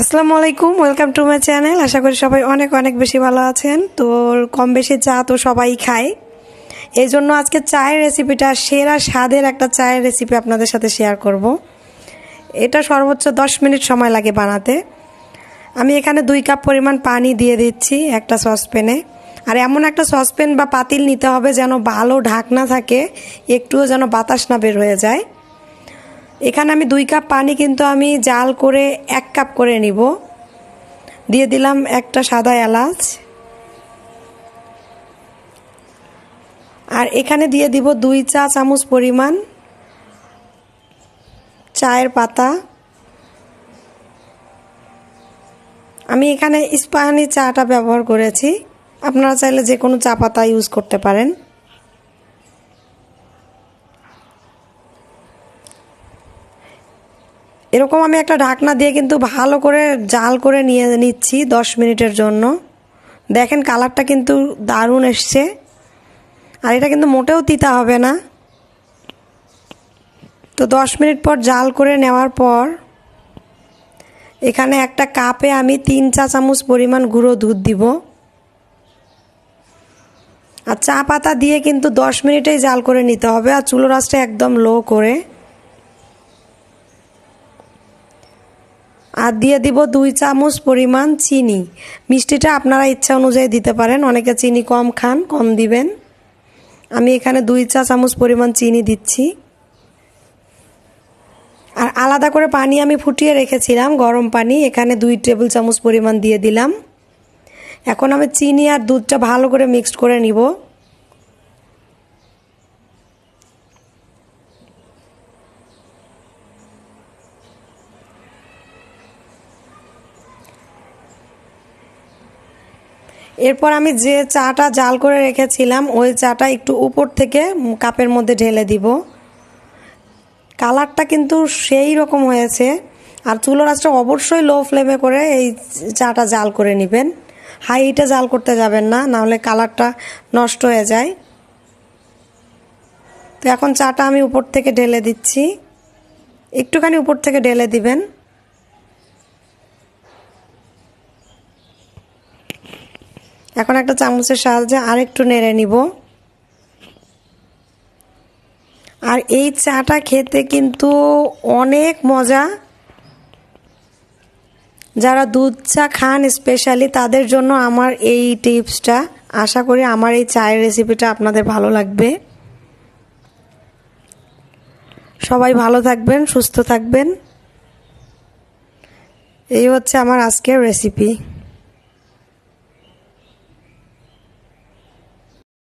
আসসালামু আলাইকুম welcome to my channel আশা করি সবাই অনেক অনেক বেশি ভালো আছেন। তো কম বেশি চা তো সবাই খায়। এই জন্য আজকে চায়ের রেসিপিটা সেরা স্বাদের একটা চায়ের রেসিপি আপনাদের সাথে শেয়ার করব। এটা সর্বোচ্চ দশ মিনিট সময় লাগে বানাতে। আমি এখানে দুই কাপ পরিমাণ পানি দিয়ে দিচ্ছি একটা সসপ্যানে। আর এমন একটা সসপ্যান বা পাতিল নিতে হবে যেন ভালো ঢাকনা থাকে, একটুও যেন বাতাস না বের হয়ে যায়। এখানে আমি দুই কাপ পানি কিন্তু আমি জাল করে এক কাপ করে নিব। দিয়ে দিলাম একটা সাদা এলাচ। আর এখানে দিয়ে দিব দুই চা চামচ পরিমাণ চায়ের পাতা। আমি এখানে ইস্পাহানি চাটা ব্যবহার করেছি। আপনারা চাইলে যে কোনো চা পাতা ইউজ করতে পারেন। এরকম আমি একটা ঢাকনা দিয়ে কিন্তু ভালো করে জাল করে নিয়ে নিচ্ছি দশ মিনিটের জন্য। দেখেন কালারটা কিন্তু দারুণ এসছে। আর এটা কিন্তু মোটেও তিতা হবে না। তো দশ মিনিট পর জাল করে নেওয়ার পর এখানে একটা কাপে আমি তিন চা চামচ পরিমাণ গুঁড়ো দুধ দিব। আর চা পাতা দিয়ে কিন্তু দশ মিনিটেই জাল করে নিতে হবে। আর চুলো রাসটা একদম লো করে। আর দিয়ে দিব দুই চামচ পরিমাণ চিনি। মিষ্টিটা আপনারা ইচ্ছা অনুযায়ী দিতে পারেন, অনেকে চিনি কম খান, কম দিবেন। আমি এখানে দুই চা চামচ পরিমাণ চিনি দিচ্ছি। আর আলাদা করে পানি আমি ফুটিয়ে রেখেছিলাম, গরম পানি, এখানে দুই টেবিল চামচ পরিমাণ দিয়ে দিলাম। এখন আমি চিনি আর দুধটা ভালো করে মিক্সড করে নিব। এরপর আমি যে চাটা জাল করে রেখেছিলাম, ওই চাটা একটু উপর থেকে কাপের মধ্যে ঢেলে দিব। কালারটা কিন্তু সেই রকম হয়েছে। আর চুলো রাসটা অবশ্যই লো ফ্লেমে করে এই চাটা জাল করে নেবেন। হাই হিটে জাল করতে যাবেন না নাহলে কালারটা নষ্ট হয়ে যায়। তো এখন চাটা আমি উপর থেকে ঢেলে দিচ্ছি। একটুখানি উপর থেকে ঢেলে দিবেন। এখন একটা চামচের সাহায্যে আরেকটু নেড়ে নিব। আর এই চাটা খেতে কিন্তু অনেক মজা। যারা দুধ চা খান স্পেশালি, তাদের জন্য আমার এই টিপসটা। আশা করি আমার এই চায়ের রেসিপিটা আপনাদের ভালো লাগবে। সবাই ভালো থাকবেন, সুস্থ থাকবেন। এই হচ্ছে আমার আজকের রেসিপি।